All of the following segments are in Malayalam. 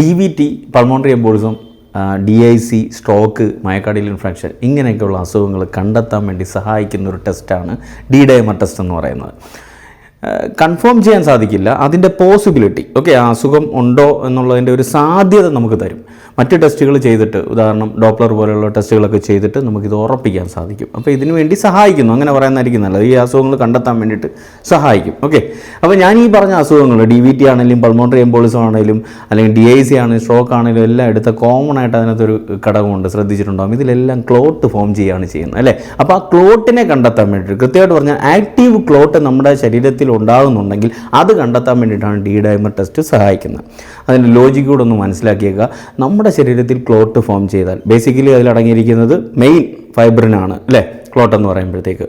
D V T pulmonary embolism D I C stroke മയക്കാടിയിൽ infarction ഇങ്ങനെയൊക്കെയുള്ള അസുഖങ്ങൾ കണ്ടെത്താൻ വേണ്ടി സഹായിക്കുന്ന ഒരു ടെസ്റ്റാണ് ഡി ഡയമർ ടെസ്റ്റ് എന്ന് പറയുന്നത്. കൺഫേം ചെയ്യാൻ സാധിക്കില്ല. അതിന്റെ പോസിബിലിറ്റി ഓക്കെ ആ അസുഖം ഉണ്ടോ എന്നുള്ളതിന്റെ ഒരു സാധ്യത നമുക്ക് തരും. മറ്റ് ടെസ്റ്റുകൾ ചെയ്തിട്ട് ഉദാഹരണം ഡോപ്ലർ പോലെയുള്ള ടെസ്റ്റുകളൊക്കെ ചെയ്തിട്ട് നമുക്കിത് ഉറപ്പിക്കാൻ സാധിക്കും. അപ്പോൾ ഇതിനു വേണ്ടി സഹായിക്കുന്നു. അങ്ങനെ പറയുന്നതായിരിക്കും നല്ലത്. ഈ അസുഖങ്ങൾ കണ്ടെത്താൻ വേണ്ടിയിട്ട് സഹായിക്കും. ഓക്കെ. അപ്പോൾ ഞാൻ ഈ പറഞ്ഞ അസുഖങ്ങൾ ഡി വി ടി ആണെങ്കിലും പൾമോണറി എംബോളിസം ആണെങ്കിലും അല്ലെങ്കിൽ ഡി ഐ സി ആണെങ്കിലും സ്ട്രോക്ക് ആണെങ്കിലും എല്ലാം എടുത്ത കോമൺ ആയിട്ട് അതിനകത്തൊരു ഘടകമുണ്ട്. ശ്രദ്ധിച്ചിട്ടുണ്ടാകും ഇതിലെല്ലാം ക്ലോട്ട് ഫോം ചെയ്യുകയാണ് ചെയ്യുന്നത്. അല്ലേ? അപ്പോൾ ആ ക്ലോട്ടിനെ കണ്ടെത്താൻ വേണ്ടിയിട്ട് കൃത്യമായിട്ട് പറഞ്ഞാൽ ആക്റ്റീവ് ക്ലോട്ട് നമ്മുടെ ശരീരത്തിൽ ഉണ്ടാകുന്നുണ്ടെങ്കിൽ അത് കണ്ടെത്താൻ വേണ്ടിയിട്ടാണ് ഡി ഡൈമർ ടെസ്റ്റ് സഹായിക്കുന്നത്. അതിന്റെ ലോജിക് കൂടെ ഒന്ന് മനസ്സിലാക്കിയേക്കുക. നമ്മുടെ ശരീരത്തിൽ ക്ലോട്ട് ഫോം ചെയ്താൽ ബേസിക്കലി അതിലടങ്ങിയിരിക്കുന്നത് മെയിൻ ഫൈബ്രിനാണ് അല്ലേ? ക്ലോട്ട് എന്ന് പറയുമ്പോഴത്തേക്ക്.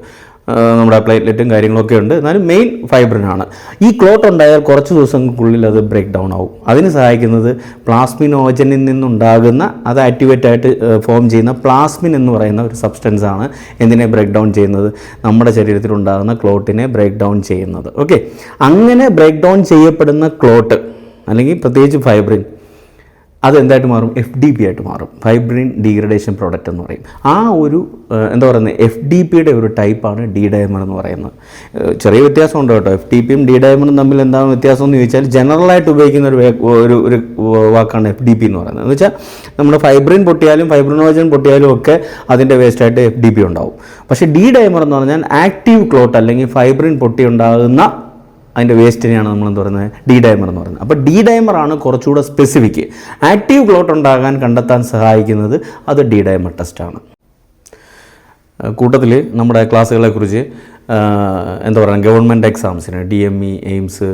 നമ്മുടെ പ്ലേറ്റ്ലെറ്റും കാര്യങ്ങളൊക്കെ ഉണ്ട്. എന്നാലും മെയിൻ ഫൈബ്രിനാണ് ഈ ക്ലോട്ട് ഉണ്ടായാൽ കുറച്ച് ദിവസങ്ങൾക്കുള്ളിൽ അത് ബ്രേക്ക് ഡൗൺ ആവും. അതിന് സഹായിക്കുന്നത് പ്ലാസ്മിനോജനിൽ നിന്നുണ്ടാകുന്ന അത് ആക്ടിവേറ്റ് ആയിട്ട് ഫോം ചെയ്യുന്ന പ്ലാസ്മിൻ എന്ന് പറയുന്ന ഒരു സബ്സ്റ്റൻസ് ആണ് എന്തിനെ ബ്രേക്ക് ഡൗൺ ചെയ്യുന്നത്? നമ്മുടെ ശരീരത്തിൽ ഉണ്ടാകുന്ന ക്ലോട്ടിനെ ബ്രേക്ക് ഡൗൺ ചെയ്യുന്നത്. ഓക്കെ അങ്ങനെ ബ്രേക്ക് ഡൗൺ ചെയ്യപ്പെടുന്ന ക്ലോട്ട് അല്ലെങ്കിൽ പ്രത്യേകിച്ച് ഫൈബ്രിൻ അത് എന്തായിട്ട് മാറും? എഫ് ഡി പി ആയിട്ട് മാറും. ഫൈബ്രിൻ ഡീഗ്രഡേഷൻ പ്രോഡക്റ്റ് എന്ന് പറയും. ആ ഒരു എന്താ പറയുന്നത്? എഫ് ഡി പിയുടെ ഒരു ടൈപ്പാണ് ഡി ഡയമർ എന്ന് പറയുന്നത്. ചെറിയ വ്യത്യാസമുണ്ട് കേട്ടോ. എഫ് ഡി പിയും ഡി ഡയമറും തമ്മിൽ എന്താണ് വ്യത്യാസം എന്ന് ചോദിച്ചാൽ ജനറലായിട്ട് ഉപയോഗിക്കുന്ന ഒരു ഒരു ഒരു വാക്കാണ് എഫ് ഡി പി എന്ന് പറയുന്നത്. എന്ന് വെച്ചാൽ നമ്മുടെ ഫൈബ്രിൻ പൊട്ടിയാലും ഫൈബ്രിനോജൻ പൊട്ടിയാലും ഒക്കെ അതിന്റെ വേസ്റ്റായിട്ട് എഫ് ഡി പി ഉണ്ടാവും. പക്ഷേ ഡി ഡയമർ എന്ന് പറഞ്ഞാൽ ആക്റ്റീവ് ക്ലോട്ട് അല്ലെങ്കിൽ ഫൈബ്രിൻ പൊട്ടി ഉണ്ടാകുന്ന അതിന്റെ വേസ്റ്റിനെയാണ് നമ്മൾ എന്ന് പറയുന്നത്? ഡി ഡൈമർ എന്ന് പറയുന്നത്. അപ്പോൾ ഡി ഡൈമറാണ് കുറച്ചുകൂടെ സ്പെസിഫിക് ആക്റ്റീവ് ക്ലോട്ട് ഉണ്ടാകാൻ കണ്ടെത്താൻ സഹായിക്കുന്നത് അത് ഡി ഡൈമർ ടെസ്റ്റാണ് കൂട്ടത്തിൽ നമ്മുടെ ക്ലാസ്സുകളെക്കുറിച്ച് എന്താ പറയുക ഗവൺമെന്റ് എക്സാംസിന് ഡി എം ഇ എയിംസ്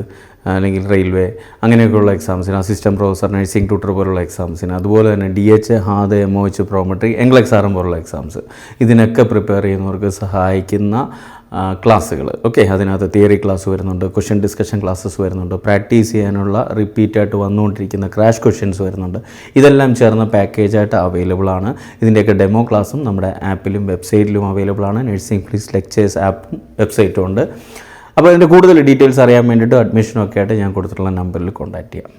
അല്ലെങ്കിൽ റെയിൽവേ അങ്ങനെയൊക്കെയുള്ള എക്സാംസിന് അസിസ്റ്റന്റ് പ്രൊഫസർ നഴ്സിംഗ് ട്യൂട്ടർ പോലുള്ള എക്സാംസിന് അതുപോലെ തന്നെ D H HAAD M O H Prometric എംഗ്ലെക്സാറും പോലുള്ള എക്സാംസ് ഇതിനൊക്കെ പ്രിപ്പയർ ചെയ്യുന്നവർക്ക് സഹായിക്കുന്ന ക്ലാസ്സുകൾ ഓക്കെ അതിനകത്ത് തിയറി ക്ലാസ് വരുന്നുണ്ട് ക്വസ്റ്റ്യൻ ഡിസ്കഷൻ ക്ലാസ്സസ് വരുന്നുണ്ട് പ്രാക്ടീസ് ചെയ്യാനുള്ള റിപ്പീറ്റായിട്ട് വന്നുകൊണ്ടിരിക്കുന്ന ക്രാഷ് ക്വസ്റ്റ്യൻസ് വരുന്നുണ്ട്. ഇതെല്ലാം ചേർന്ന പാക്കേജായിട്ട് അവൈലബിൾ ആണ്. ഇതിന്റെയൊക്കെ ഡെമോ ക്ലാസ്സും നമ്മുടെ ആപ്പിലും വെബ്സൈറ്റിലും അവൈലബിൾ ആണ്. നഴ്സിംഗ് പ്ലീസ് ലെക്ചേഴ്സ് ആപ്പും വെബ്സൈറ്റും ഉണ്ട്. അപ്പോൾ ഇതിന്റെ കൂടുതൽ ഡീറ്റെയിൽസ് അറിയാൻ വേണ്ടിയിട്ട് അഡ്മിഷനൊക്കെ ആയിട്ട് ഞാൻ കൊടുത്തിട്ടുള്ള നമ്പറിൽ കോൺടാക്റ്റ് ചെയ്യാം.